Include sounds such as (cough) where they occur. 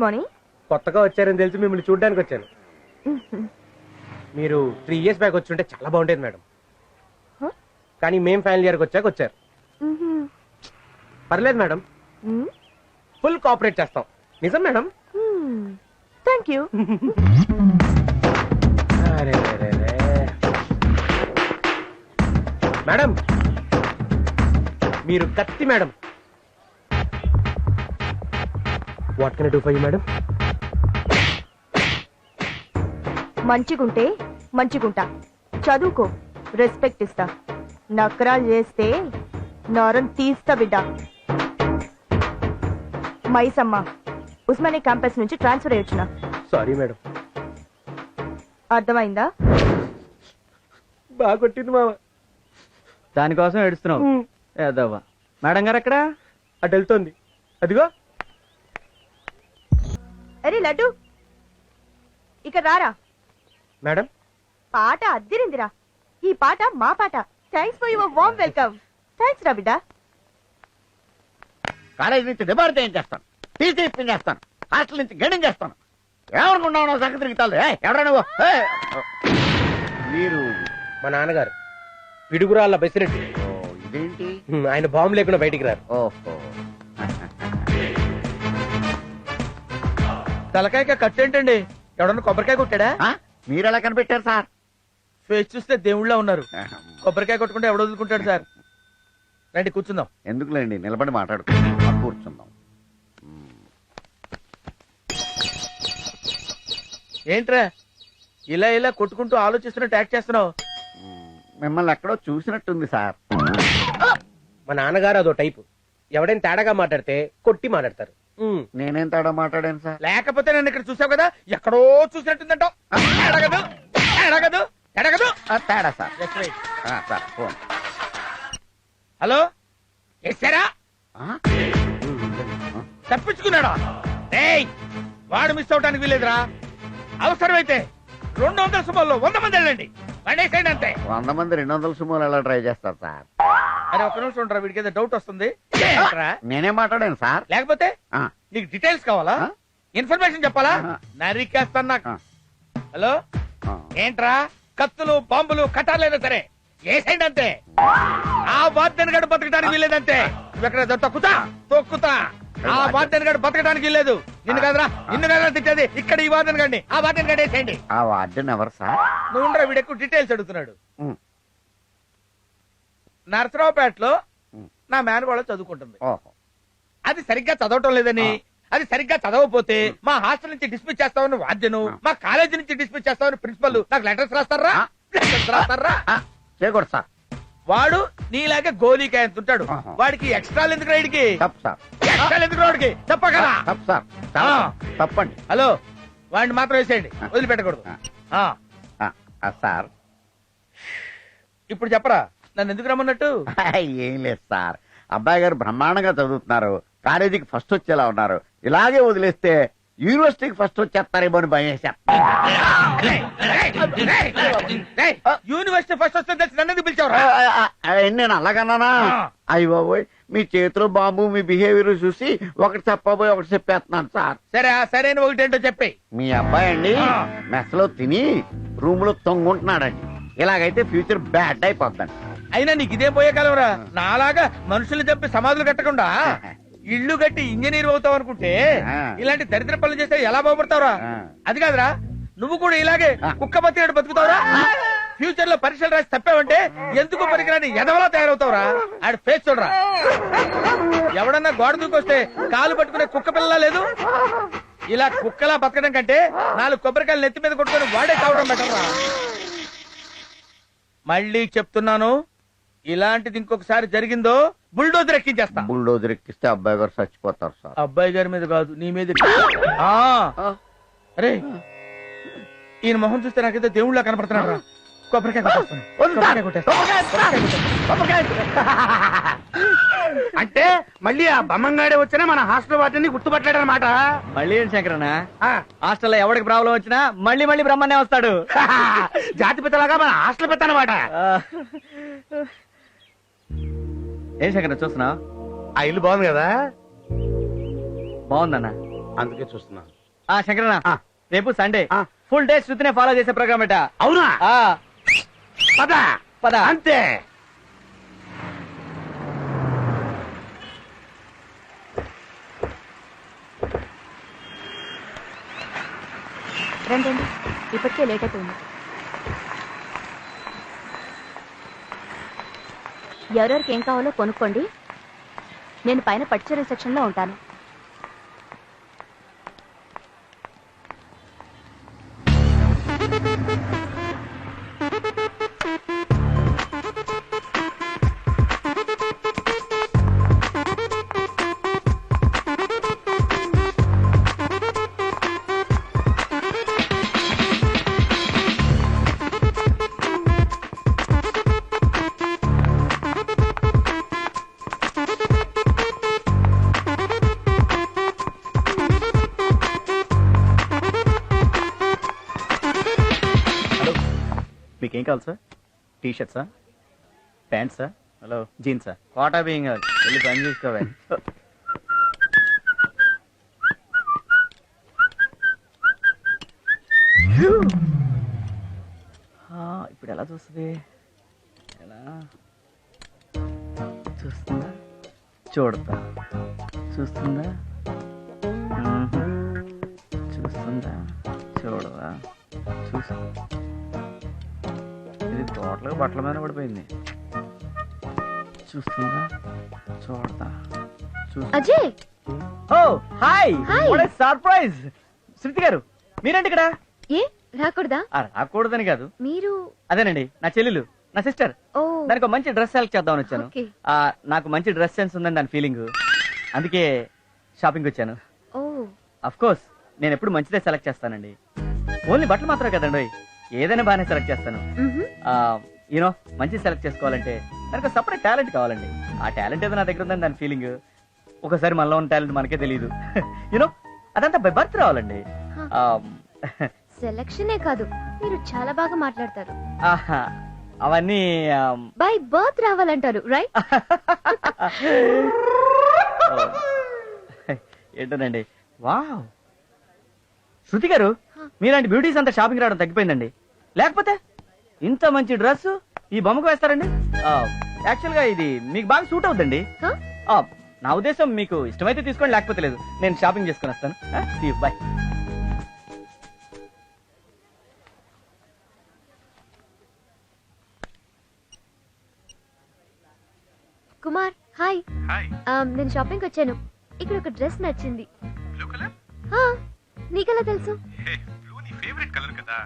Good morning కొత్తగా వచ్చారని తెలిసి మిమ్మల్ని చూడడానికి వచ్చాను. మీరు త్రీ ఇయర్స్ బ్యాక్ వచ్చి ఉంటే చాలా బాగుండేది మేడం? కానీ మేం ఫైనల్ ఇయర్కి వచ్చాక వచ్చారు. పర్లేదు మేడం. ఫుల్ కోఆపరేట్ చేస్తాం. నిజం మేడం? Thank you. మేడం మీరు కత్తి madam. What can do for you madam మంచిగుంటే మంచిగుంటా. చదువుకో. రెస్పెక్ట్ ఇస్తా. నకరాలు చేస్తే నరం తీస్తా బిడ్డ. మైసమ్మ ఉస్మానియా క్యాంపస్ నుంచి ట్రాన్స్ఫర్ అయ్యొచ్చిన సారీ మేడం అర్థమైందా? బాగా కొట్టింది మామ. దానికోసం ఏడుస్తున్నావు. ఏదవ్వా మేడం గారు ఎక్కడ? అటు వెళ్తోంది. అదిగో. అరే లడ్డు. ఇక రారా. మేడం? పాట అద్దిరిందిరా. ఈ పాట మా పాట. Thanks for your warm welcome thanks రా బిడ్డ కాలేజీ నుంచి డిబార్ చేయించేస్తాను. టీసీ ఇప్పించేస్తాను హాస్టల్ నుంచి గడింగ్ చేస్తాను. ఏమనుకున్నావు నా సంగతి తిరుగుతాను ఎవడా నువ్వు! మీరు మా నాన్నగారు. పిడుగురాళ్ళ బెసిరెడ్డి ఓ, ఇదేంటి? ఆయన బాంబు లేకుండా బయటికి రారు. ఓహో. తలకాయక ఖర్చు ఏంటండి ఎవడన్నా కొబ్బరికాయ కొట్టాడా? ఆ? మీరు ఎలా కనిపెట్టారు సార్? ఫేస్ చూస్తే దేవుళ్ళ ఉన్నారు. కొబ్బరికాయ కొట్టుకుంటే ఎవడ వదులుకుంటాడు సార్? రండి కూర్చుందాం. ఎందుకులేండి? నిలబడి మాట్లాడుకుందాం కూర్చుందాం. ఏంట్రా? ఇలా ఇలా కొట్టుకుంటూ ఆలోచిస్తున్నట్టు యాక్ట్ చేస్తున్నావు. మ్మ్. మిమ్మల్ని ఎక్కడో చూసినట్టుంది సార్. మా నాన్నగారు అదో టైపు. ఎవడైనా తేడాగా మాట్లాడితే కొట్టి మాట్లాడతారు. నేనేం తేడా మాట్లాడాను సార్? లేకపోతే నన్ను ఇక్కడ చూసావు కదా? ఎక్కడో చూసినట్టుందంటావు ఎడగదు. ఎడగదు. ఎడగదు. తేడా సార్. Sir phone. హలో? ఎస్సారా? తప్పించుకున్నాడా? ఏయ్ వాడు మిస్ అవడానికి వీలేదురా అవసరమైతే రెండు వందల సుమారులో వంద మంది వెళ్ళండి. పడేసేయండి అంతే. వంద మంది రెండు వందల సుమోలు ఎలా ట్రై చేస్తారు సార్? అరే ఒక నిమిషం ఉండరా వీడికి ఏదో డౌట్ వస్తుంది. ఏంట్రా? నేనేం మాట్లాడాను సార్? లేకపోతే ఆ, నీకు డీటెయిల్స్ కావాలా? ఆ? ఇన్ఫర్మేషన్ చెప్పాలా? ఆ. నరికేస్తాను నాకు. ఆ. హలో? ఆ. ఏంట్రా? కత్తులు బాంబులు కట్టాలైనా సరే. ఏసైండి అంతే? ఆ వాద్యను గడు బతకడానికి వీల్లేదంతే. నువ్వెక్కడ తొక్కుతా? తొక్కుతా. ఆ వాద్యను గడు బతకడానికి వీల్లేదు. నిన్ను కదరా నిన్ను కదరా తిట్టేది ఇక్కడ ఈ వాద్యను గడిని ఆ వాద్యను గడి వేసేయండి ఆ వార్డెన్ ఎవరు సార్? నువ్వు ఉండరా వీడు ఎక్కువ డీటెయిల్స్ అడుగుతున్నాడు. ఉమ్. నరసరావుపేటలో. నా మేనగోళ చదువుకుంటుంది. ఓహో. అది సరిగ్గా చదవటం లేదని. అది సరిగ్గా చదవకపోతే మా హాస్టల్ నుంచి డిస్మిస్ చేస్తామని వాద్యను. మా కాలేజీ నుంచి డిస్మిస్ చేస్తామని ప్రిన్సిపల్ నాకు లెటర్స్ రాస్తారా. లెటర్స్ రాస్తారా? చేయకూడదు సార్. వాడు నీలాగే గోలీకాయ ఎంత ఉంటాడు. వాడికి ఎక్స్ట్రా ఎందుకు రైడ్కి ఎక్స్ట్రా ఎందుకు రాడికి చెప్పగలరా. తప్పండి. హలో వాడిని మాత్రం వేసేయండి. వదిలిపెట్టకూడదు. సార్. ఇప్పుడు చెప్పరా? నన్ను ఎందుకు రమ్మన్నట్టు? (laughs) ఏం లేదు సార్. అబ్బాయి గారు బ్రహ్మాండంగా చదువుతున్నారు. కాలేజీకి ఫస్ట్ వచ్చేలా ఉన్నారు. ఇలాగే వదిలేస్తే యూనివర్సిటీకి ఫస్ట్ వచ్చేస్తారేమో అని భయం యూనివర్సిటీ ఫస్ట్ వస్తే తెలిసి నన్ను పిలిచావురా? నేను అలాగన్నానా. అయ్యి బాబోయ్ మీ చేతిలో బాబు మీ బిహేవియర్ చూసి ఒకటి చెప్పబోయి ఒకటి చెప్పేస్తున్నాను సార్. సరే ఆ సరైన ఒకటేంటో చెప్పి. మీ అబ్బాయి అండి. మెస్లో తిని రూమ్లో తొంగుంటున్నాడండి. ఇలాగైతే ఫ్యూచర్ బ్యాడ్ అయిపోద్దండి. అయినా నీకు ఇదే పోయే కాలంరా నాలాగా మనుషులు చంపి సమాధులు కట్టకుండా ఇల్లు కట్టి ఇంజనీర్ అవుతావు అనుకుంటే. ఇలాంటి దరిద్ర పనులు చేస్తే ఎలా బాగుపడతావురా. అది కాదురా నువ్వు కూడా ఇలాగే. కుక్క బతికాడు బతుకుతావురా? ఫ్యూచర్లో పరీక్షలు రాసి తప్పావంటే ఎందుకు పనికిరాని ఎదవలా తయారవుతావురా? ఆడ ఫేస్ చూడరా. ఎవడన్నా గోడ దూకొస్తే కాలు పట్టుకునే కుక్క పిల్లలా లేదు? ఇలా కుక్కలా బతకడం కంటే నాలుగు కొబ్బరికాయలు నెత్తి మీద కొట్టుకొని వాడే కావడం బెటర్ రా మళ్ళీ చెప్తున్నాను ఇలాంటిది ఇంకొకసారి జరిగిందో బుల్డోజర్ ఎక్కించేస్తా. బుల్డోజర్ ఎక్కిస్తే అబ్బాయి గారు చచ్చిపోతారు సార్. అబ్బాయి గారి మీద కాదు నీ మీద ఆ. అరే ఈయన మొహం చూస్తే నాకైతే దేవుళ్ళ కనపడుతున్నాడు రా. కొబ్బరికాయ కొట్టేస్తాను. కొబ్బరికాయ కొట్టేస్తాను. అంటే మళ్ళీ ఆ బమ్మంగాడే వచ్చినా మన హాస్టల్ వాటిని గుర్తుపట్టాడనమాట మళ్ళీ ఏంటి శంకరన్న? హాస్టల్లో ఎవరికి ప్రాబ్లం వచ్చినా మళ్ళీ మళ్ళీ బ్రహ్మనే వస్తాడు. (laughs) జాతి పిత్తలాగా మన హాస్టల్ పెద్ద అనమాట ఏం శంకరన్న చూస్తున్నావు ఆ ఇల్లు బాగుంది కదా? బాగుందన్న. అందుకే చూస్తున్నాను ఆ శంకరన్న ఆ. రేపు సండే ఆ. ఫుల్ డే శృతినే ఫాలో చేసే ప్రోగ్రామ్ ఎట అవునా? ఆ, పద. పద. అంతే. రండి. ఇప్పటికే లేట్ ఎవరెవరికి ఏం కావాలో కొనుక్కోండి. నేను పైన పట్టుచీర సెక్షన్లో ఉంటాను. మీకేం కావాలి సార్? టీ షర్ట్సా ప్యాంట్సా హలో జీన్సా కోటా బియ్యం కాదు వెళ్ళి పని చూసుకోవాలి ఇప్పుడు ఎలా చూస్తుంది? ఎలా? చూస్తుందా? చూడతా చూస్తుందా. చూస్తుందా? చూడదా చూసు ఇది టోటల్గా బట్టల మీద పడిపోయింది. చూస్తుందా చూసు Ajay! Oh hi. What surprise Shruti గారు మీరేంటి ఇక్కడ? ఏ రాకూడదా? రాకూడదని కాదు. మీరు? అదేనండి నా చెల్లెలు నా సిస్టర్. ఓ. దానికి ఒక మంచి డ్రెస్ సెలెక్ట్ చేద్దామని వచ్చాను. నాకు మంచి డ్రెస్ సెన్స్ ఉందని దాని ఫీలింగ్. అందుకే షాపింగ్ వచ్చాను. ఓ. అఫ్ కోర్స్ నేను ఎప్పుడు మంచిదే సెలెక్ట్ చేస్తానండి. ఓన్లీ బట్టలు మాత్రమే కదండి ఏదైనా బాగానే సెలెక్ట్ చేస్తాను. యూనో మంచి సెలెక్ట్ చేసుకోవాలంటే దానికి సపరేట్ టాలెంట్ కావాలండి. ఆ టాలెంట్ ఏదో నా దగ్గర ఉందని దాని ఫీలింగ్ ఒకసారి మనలో ఉన్న టాలెంట్ మనకే తెలియదు యూనో (laughs) అదంతా బై బర్త్ రావాలండి. సెలక్షనే కాదు మీరు చాలా బాగా మాట్లాడతారు. ఆహా, అవన్నీ బై బర్త్ రావాలంటారు రైట్. (laughs) ఏంటోనండి? వావ్. శృతి గారు మీలాంటి బ్యూటీస్ అంతా షాపింగ్ రావడం తగ్గిపోయిందండి. లేకపోతే ఇంత మంచి డ్రెస్ ఈ బొమ్మకు వేస్తారండి? యాక్చువల్గా ఇది మీకు బాగా సూట్ అవుతుందండి ఆ, నా ఉద్దేశం మీకు ఇష్టమైతే తీసుకోండి లేకపోతే లేదు. నేను షాపింగ్ చేసుకుని వస్తాను. బాయ్ కుమార్ హాయ్ నేను షాపింగ్ వచ్చాను. ఇక్కడ ఒక డ్రెస్ నచ్చింది. బ్లూ కలర్ ఆ, నీకెలా తెలుసు? (laughs) హే బ్లూ నీ ఫేవరెట్ కలర్ కదా.